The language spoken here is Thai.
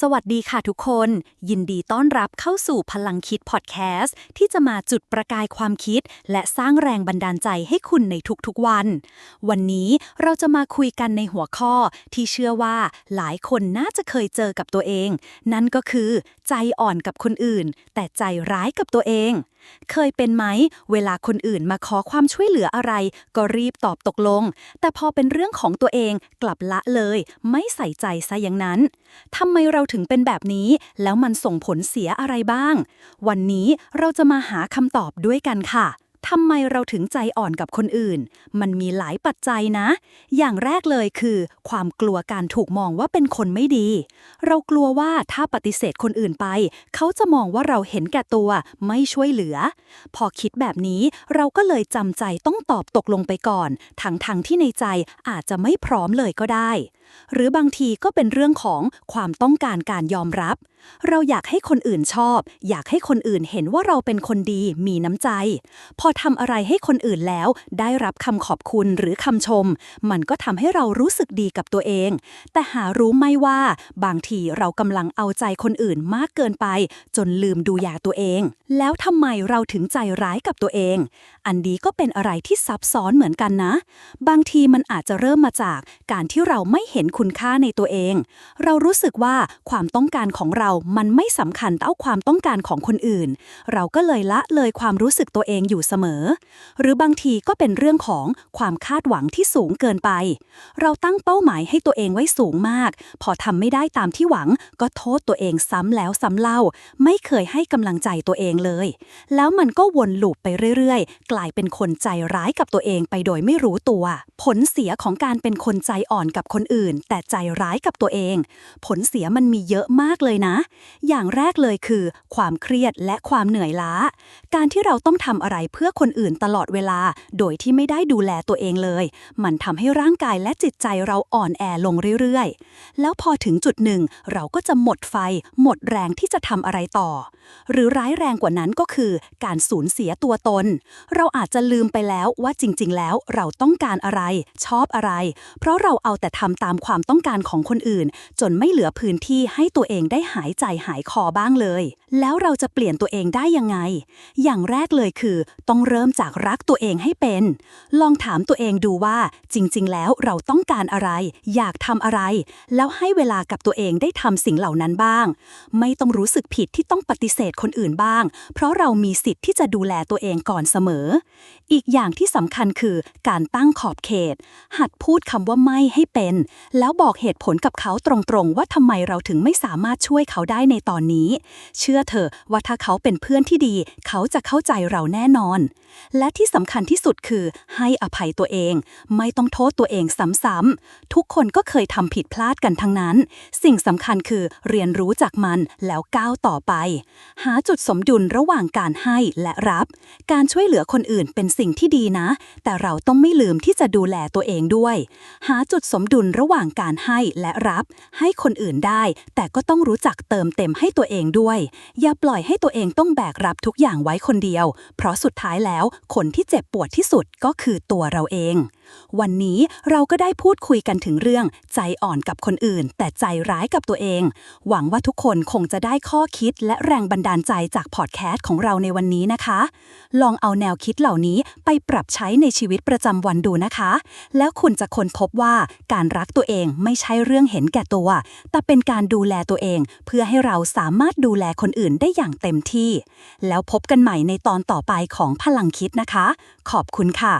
สวัสดีค่ะทุกคน ยินดีต้อนรับเข้าสู่พลังคิดพอดแคสต์ที่จะมาจุดประกายความคิด และสร้างแรงบันดาลใจให้คุณในทุกๆวัน วันนี้เราจะมาคุยกันในหัวข้อที่เชื่อว่าหลายคนน่าจะเคยเจอกับตัวเอง นั่นก็คือ ใจอ่อนกับคนอื่น แต่ใจร้ายกับตัวเอง เคยเป็นไหม เวลาคนอื่นมาขอความช่วยเหลืออะไร ก็รีบตอบตกลง แต่พอเป็นเรื่องของตัวเองกลับละเลย ไม่ใส่ใจซะอย่างนั้นทำไมเราถึงเป็นแบบนี้ แล้วมันส่งผลเสียอะไรบ้าง วันนี้เราจะมาหาคำตอบด้วยกันค่ะ ทำไมเราถึงใจอ่อนกับคนอื่น มันมีหลายปัจจัยนะ อย่างแรกเลยคือ ความกลัวการถูกมองว่าเป็นคนไม่ดี เรากลัวว่าถ้าปฏิเสธคนอื่นไป เขาจะมองว่าเราเห็นแก่ตัวไม่ช่วยเหลือ พอคิดแบบนี้เราก็เลยจำใจต้องตอบตกลงไปก่อน ทั้งๆทที่ในใจอาจจะไม่พร้อมเลยก็ได้ หรือบางทีก็เป็นเรื่องของความต้องการการยอมรับ เราอยากให้คนอื่นชอบ อยากให้คนอื่นเห็นว่าเราเป็นคนดีมีน้ำใจ พอทำอะไรให้คนอื่นแล้ว ได้รับคำขอบคุณหรือคำชม มันก็ทำให้เรารู้สึกดีกับตัวเอง แต่หารู้ไหมว่า บางทีเรากำลังเอาใจคนอื่นมากเกินไป จนลืมดูแลตัวเอง แล้วทำไมเราถึงใจร้ายกับตัวเอง อันนี้ก็เป็นอะไรที่ซับซ้อนเหมือนกันนะ บางทีมันอาจจะเริ่มมาจากการที่เราไม่เห็นคุณค่าในตัวเอง เรารู้สึกว่าความต้องการของเรามันไม่สำคัญเท่าความต้องการของคนอื่น เราก็เลยละเลยความรู้สึกตัวเองอยู่เสมอ หรือบางทีก็เป็นเรื่องของความคาดหวังที่สูงเกินไป เราตั้งเป้าหมายให้ตัวเองไว้สูงมาก พอทำไม่ได้ตามที่หวัง ก็โทษตัวเองซ้ำแล้วซ้ำเล่า ไม่เคยให้กำลังใจตัวเองเลย แล้วมันก็วนลูปไปเรื่อยๆ กลายเป็นคนใจร้ายกับตัวเองไปโดยไม่รู้ตัว ผลเสียของการเป็นคนใจอ่อนกับคนอื่น แต่ใจร้ายกับตัวเอง ผลเสียมันมีเยอะมากเลยนะอย่างแรกเลยคือ ความเครียดและความเหนื่อยล้า การที่เราต้องทำอะไรเพื่อคนอื่นตลอดเวลา โดยที่ไม่ได้ดูแลตัวเองเลย มันทำให้ร่างกายและจิตใจเราอ่อนแอลงเรื่อยๆ แล้วพอถึงจุดหนึ่ง เราก็จะหมดไฟ หมดแรงที่จะทำอะไรต่อ หรือร้ายแรงกว่านั้นก็คือ การสูญเสียตัวตน เราอาจจะลืมไปแล้วว่าจริง ๆ แล้วเราต้องการอะไร ชอบอะไร เพราะเราเอาแต่ทำตามความต้องการของคนอื่น จนไม่เหลือพื้นที่ให้ตัวเองได้หายใจหายคอบ้างเลย แล้วเราจะเปลี่ยนตัวเองได้ยังไง อย่างแรกเลยคือ ต้องเริ่มจากรักตัวเองให้เป็น ลองถามตัวเองดูว่า จริง ๆ แล้วเราต้องการอะไร อยากทำอะไร แล้วให้เวลากับตัวเองได้ทำสิ่งเหล่านั้นบ้าง ไม่ต้องรู้สึกผิดที่ต้องปฏิเสธคนอื่นบ้าง เพราะเรามีสิทธิ์ที่จะดูแลตัวเองก่อนเสมอ อีกอย่างที่สำคัญคือการตั้งขอบเขต หัดพูดคำว่าไม่ให้เป็น แล้วบอกเหตุผลกับเขาตรงๆ ว่าทำไมเราถึงไม่สามารถช่วยเขาได้ในตอนนี้ เชื่อเถอะว่าถ้าเขาเป็นเพื่อนที่ดี เขาจะเข้าใจเราแน่นอน และที่สำคัญที่สุดคือให้อภัยตัวเอง ไม่ต้องโทษตัวเองซ้ำๆทุกคนก็เคยทำผิดพลาดกันทั้งนั้น สิ่งสำคัญคือเรียนรู้จากมันแล้วก้าวต่อไป หาจุดสมดุลระหว่างการให้และรับ การช่วยเหลือคนอื่นเป็นสิ่งที่ดีนะ แต่เราต้องไม่ลืมที่จะดูแลตัวเองด้วย หาจุดสมดุลระหว่างการให้และรับ ให้คนอื่นได้ แต่ก็ต้องรู้จักเติมเต็มให้ตัวเองด้วยอย่าปล่อยให้ตัวเองต้องแบกรับทุกอย่างไว้คนเดียว เพราะสุดท้ายแล้วคนที่เจ็บปวดที่สุดก็คือตัวเราเองวันนี้เราก็ได้พูดคุยกันถึงเรื่อง ใจอ่อนกับคนอื่น แต่ใจร้ายกับตัวเอง หวังว่าทุกคนคงจะได้ข้อคิดและแรงบันดาลใจจากพอดแคสต์ของเราในวันนี้นะคะ ลองเอาแนวคิดเหล่านี้ไปปรับใช้ในชีวิตประจำวันดูนะคะ แล้วคุณจะค้นพบว่าการรักตัวเองไม่ใช่เรื่องเห็นแก่ตัว แต่เป็นการดูแลตัวเอง เพื่อให้เราสามารถดูแลคนอื่นได้อย่างเต็มที่ แล้วพบกันใหม่ในตอนต่อไปของพลังคิดนะคะ ขอบคุณค่ะ